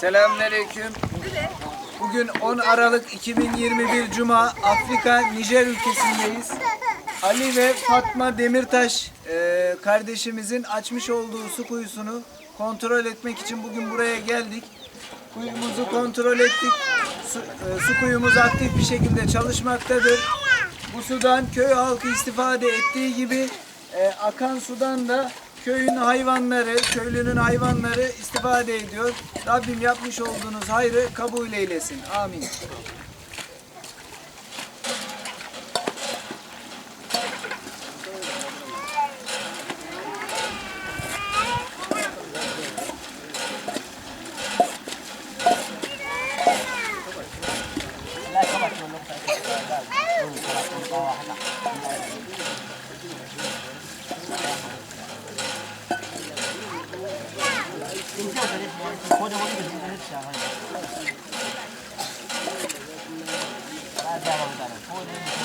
Selamünaleyküm. Bugün 10 Aralık 2021 Cuma Afrika Nijer ülkesindeyiz. Ali ve Fatma Demirtaş e, kardeşimizin açmış olduğu su kuyusunu kontrol etmek için bugün buraya geldik. Kuyumuzu kontrol ettik. Su, e, su kuyumuz aktif bir şekilde çalışmaktadır. Bu sudan köy halkı istifade ettiği gibi e, akan sudan da köyün hayvanları, köylünün hayvanları istifade ediyor. Rabbim yapmış olduğunuz hayrı kabul eylesin. Amin. 今天我这里吃，或我这个今天去吃啊，反正。来，再来，再来，多。